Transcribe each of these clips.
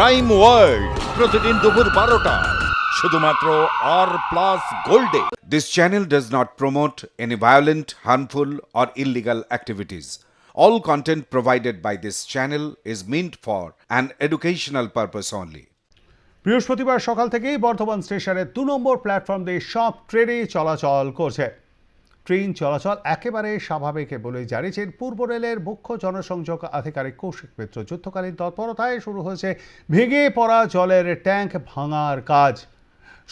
Crime world প্রতিদিন দুপুর বারোটা শুধুমাত্র আর প্লাস গোল্ডে This channel does not promote any violent, harmful, or illegal activities. All content provided by this channel is meant for an educational purpose only. বৃহস্পতিবার সকাল থেকেই বর্ধমান স্টেশনের দু নম্বর প্ল্যাটফর্ম দিয়ে সব ট্রেনই চলাচল করছে ট্রেন চলাচল একেবারে স্বাভাবিক বলে জানিয়েছেন। পূর্ব রেলের মুখ্য জনসংযোগ আধিকারিক কৌশিক মিত্র। যুদ্ধকালীন তৎপরতায় শুরু হয়েছে ভেঙে পড়া জলের ট্যাঙ্ক ভাঙার কাজ।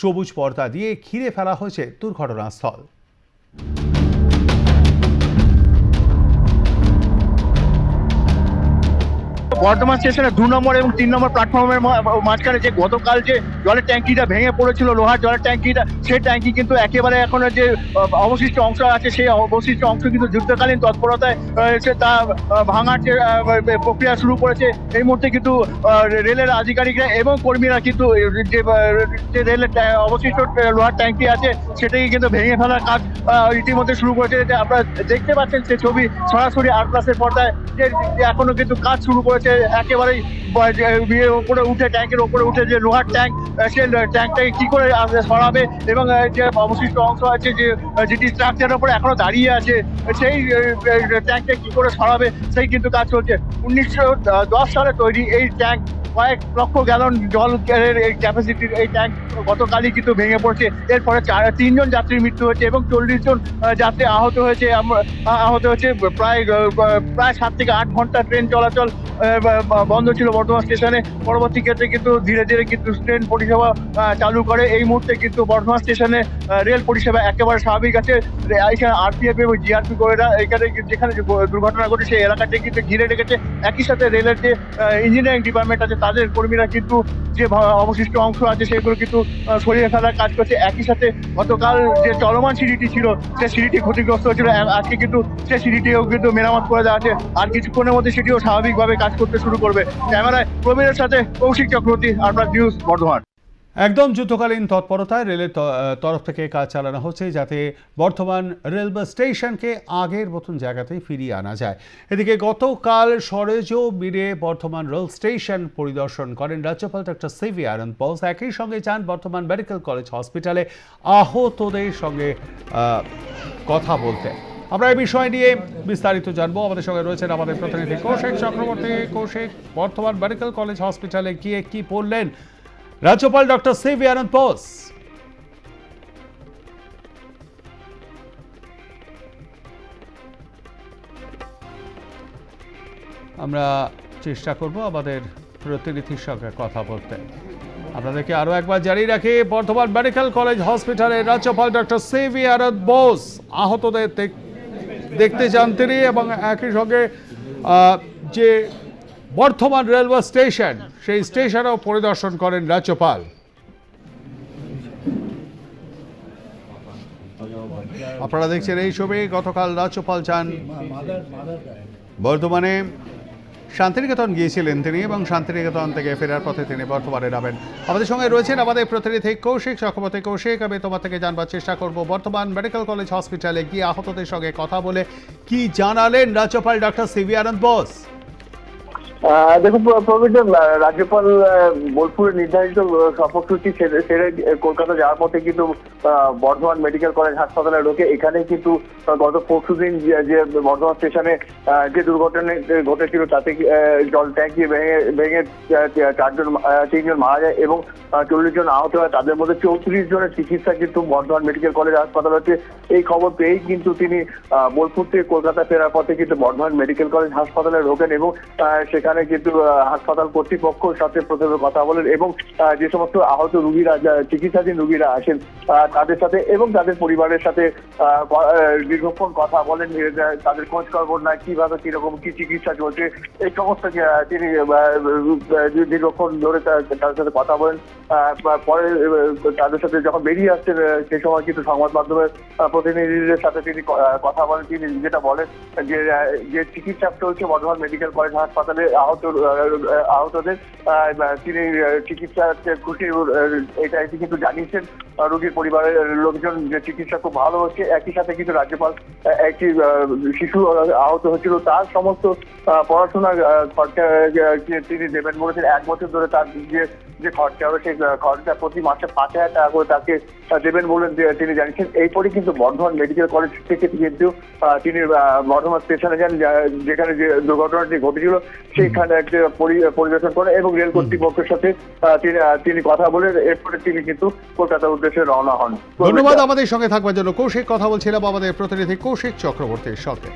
সবুজ পর্দা দিয়ে ঘিরে ফেলা হয়েছে দুর্ঘটনাস্থল। বর্ধমান স্টেশনের দু নম্বর এবং তিন নম্বর প্ল্যাটফর্মের মাঝখানে যে গতকাল যে জলের ট্যাঙ্কিটা ভেঙে পড়েছিল, লোহার জলের ট্যাঙ্কিটা, সেই ট্যাঙ্কি কিন্তু একেবারে এখন যে অবশিষ্ট অংশ আছে, সেই অবশিষ্ট অংশ কিন্তু যুদ্ধকালীন তৎপরতায় সে তা ভাঙার যে প্রক্রিয়া শুরু করেছে। এই মুহূর্তে কিন্তু রেলের আধিকারিকরা এবং কর্মীরা কিন্তু যে রেলের অবশিষ্ট লোহার ট্যাঙ্কি আছে, সেটাকে কিন্তু ভেঙে ফেলার কাজ ইতিমধ্যে শুরু করেছে। আপনারা দেখতে পাচ্ছেন, সে ছবি সরাসরি আট ক্লাসের পর্দায়। যে এখনও কিন্তু কাজ শুরু করেছে, একেবারেই বিয়ের ওপরে উঠে ট্যাঙ্কের ওপরে উঠে যে লোহার ট্যাঙ্ক সে ট্যাঙ্কটাকে কি করে সরাবে এবং যে অবশিষ্ট অংশ আছে যে যেটি স্ট্রাকচারের ওপরে এখনও দাঁড়িয়ে আছে, সেই ট্যাঙ্কটা কি করে সরাবে, সেই কিন্তু কাজ চলছে। উনিশশো দশ সালে তৈরি এই ট্যাঙ্ক কয়েক লক্ষ গ্যালন জল এই ক্যাপাসিটির এই ট্যাঙ্ক গতকালই কিন্তু ভেঙে পড়ছে। এরপরে চার, তিনজন যাত্রীর মৃত্যু হয়েছে এবং চল্লিশ জন যাত্রী আহত হয়েছে। আহত হয়েছে প্রায় প্রায় সাত থেকে আট ঘণ্টা ট্রেন চলাচল বন্ধ ছিল বর্ধমান স্টেশনে। পরবর্তী ক্ষেত্রে কিন্তু ধীরে ধীরে কিন্তু ট্রেন পরিষেবা চালু করে। এই মুহূর্তে কিন্তু বর্ধমান স্টেশনে রেল পরিষেবা একেবারে স্বাভাবিক আছে। এখানে আরপিএফ এবং জিআরপি করেরা এখানে যেখানে দুর্ঘটনা ঘটে সেই এলাকাটি কিন্তু ঘিরে রেখেছে। একই সাথে রেলের যে ইঞ্জিনিয়ারিং ডিপার্টমেন্ট আছে, তাদের কর্মীরা কিন্তু যে অবশিষ্ট অংশ আছে, সেগুলো কিন্তু সরিয়ে ফেলার কাজ করছে। একই সাথে গতকাল যে চলমান সিঁড়িটি ছিল, সে সিঁড়িটি ক্ষতিগ্রস্ত হয়েছিল। আজকে কিন্তু সে সিঁড়িটিও কিন্তু মেরামত করে দেওয়া আছে। আর কিছুক্ষণের মধ্যে সেটিও স্বাভাবিকভাবে কাজ করতে শুরু করবে। ক্যামেরায় প্রবীরের সাথে কৌশিক চক্রবর্তী আপনার নিউজ, বর্ধমান। একদম যুদ্ধকালীন তৎপরতায় রেলের তরফ থেকে কাজ চালানো হচ্ছে যাতে বর্তমান রেলওয়ে স্টেশনকে আগের মতন জায়গাতেই ফিরিয়ে আনা যায়। এদিকে গতকাল সরেজ মিরে বর্ধমান রেল স্টেশন পরিদর্শন করেন রাজ্যপাল ডক্টর সিভি আনন্দ বোস। একই সঙ্গে যান বর্ধমান মেডিকেল কলেজ হসপিটালে আহতদের সঙ্গে কথা বলতে আমরা এই বিষয় নিয়ে বিস্তারিত জানব। আমাদের সঙ্গে রয়েছেন আমাদের প্রতিনিধি কৌশিক চক্রবর্তী। কৌশিক বর্ধমান মেডিকেল কলেজ হসপিটালে গিয়ে কি পড়লেন? রাজ্যপাল ডক্টর সিভি আনন্দ বোস। আমরা চেষ্টা করব আমাদের প্রতিনিধির সঙ্গে কথা বলতে। আপনাদেরকে আরও একবার জানিয়ে রাখি বর্ধমান মেডিকেল কলেজ হসপিটালে রাজ্যপাল doctor C V Ananda Bose আহতদের দেখতে চান তিনি এবং একই সঙ্গে যে বর্ধমান রেলওয়ে স্টেশন, সেই স্টেশনও পরিদর্শন করেন রাজ্যপাল। আপনারা দেখছেন এই ছবি, গতকাল রাজ্যপাল চান বর্ধমানে। শান্তিনিকেতন গিয়েছিলেন তিনি এবং শান্তিনিকেতন থেকে ফেরার পথে তিনি বর্তমানে নামেন। আমাদের সঙ্গে রয়েছেন আমাদের প্রতিনিধি কৌশিক চক্রবর্তী। কৌশিক, আমি তোমার থেকে জানবার চেষ্টা করব। বর্তমান মেডিকেল কলেজ হসপিটালে গিয়ে আহতদের সঙ্গে কথা বলে কি জানালেন রাজ্যপাল ডক্টর সিভি আনন্দ বোস? দেখুন প্র- প্রবীর রাজ্যপাল আহ, বোলপুরে নির্ধারিত আহ, সফরসূচি সেরে কলকাতা যাওয়ার পথে কিন্তু বর্ধমান মেডিকেল কলেজ হাসপাতালে ঢোকে এখানে কিন্তু গত পরশু দিন যে- বর্ধমান স্টেশনে যে দুর্ঘটনা ঘটেছিল তাতে জল ট্যাঙ্কি ভেঙে ভেঙে চারজন তিনজন মারা যায় এবং চল্লিশ জন আহত হয়। তাদের মধ্যে চৌত্রিশ জনের চিকিৎসা কিন্তু বর্ধমান মেডিকেল কলেজ হাসপাতাল হচ্ছে। এই খবর পেয়েই কিন্তু তিনি বোলপুর থেকে কলকাতা ফেরার পথে কিন্তু বর্ধমান মেডিকেল কলেজ হাসপাতালে ঢোকেন এবং আহ, সেখানে কিন্তু হাসপাতাল কর্তৃপক্ষের সাথে প্রথমে কথা বলেন এবং যে সমস্ত আহত রুগীরা চিকিৎসাধীন রুগীরা আসেন তাদের সাথে এবং তাদের পরিবারের সাথে দীর্ঘক্ষণ কথা বলেন তাদের খোঁজ খবর না কীভাবে, কীরকম, কি চিকিৎসা চলছে, এই সমস্ত তিনি দীর্ঘক্ষণ ধরে তাদের সাথে কথা বলেন। পরে তাদের সাথে যখন বেরিয়ে আসছেন সেই সময় কিন্তু সংবাদ মাধ্যমের প্রতিনিধিদের সাথে তিনি কথা বলেন, তিনি যেটা বলেন যে যে চিকিৎসা চলছে বর্ধমান মেডিকেল কলেজ হাসপাতালে আহত আহতদের তিনি চিকিৎসা খুশি এটা এটি কিন্তু জানিয়েছেন রোগীর পরিবারের লোকজন যে চিকিৎসা খুব ভালো হচ্ছে, একই সাথে কিন্তু রাজ্যপাল একটি শিশু আহত হয়েছিল, তার সমস্ত পড়াশোনার খরচা তিনি দেবেন বলেছেন, এক বছর ধরে তার যে যে খরচা হবে সেই খরচা প্রতি মাসে পাঁচ হাজার টাকা করে তাকে দেবেন বলে তিনি জানিয়েছেন। এরপরে কিন্তু বর্ধমান মেডিকেল কলেজ থেকে কিন্তু তিনি বর্ধমান স্টেশনে যান যেখানে যে দুর্ঘটনাটি ঘটেছিল সেইখানে একটা পরিদর্শন করে এবং রেল কর্তৃপক্ষের সাথে তিনি কথা বলে এরপরে তিনি কিন্তু কলকাতার উদ্দেশ্যে রওনা হন। ধন্যবাদ আমাদের সঙ্গে থাকবার জন্য। কৌশিক কথা বলছিলাম আমাদের প্রতিনিধি কৌশিক চক্রবর্তীর সঙ্গে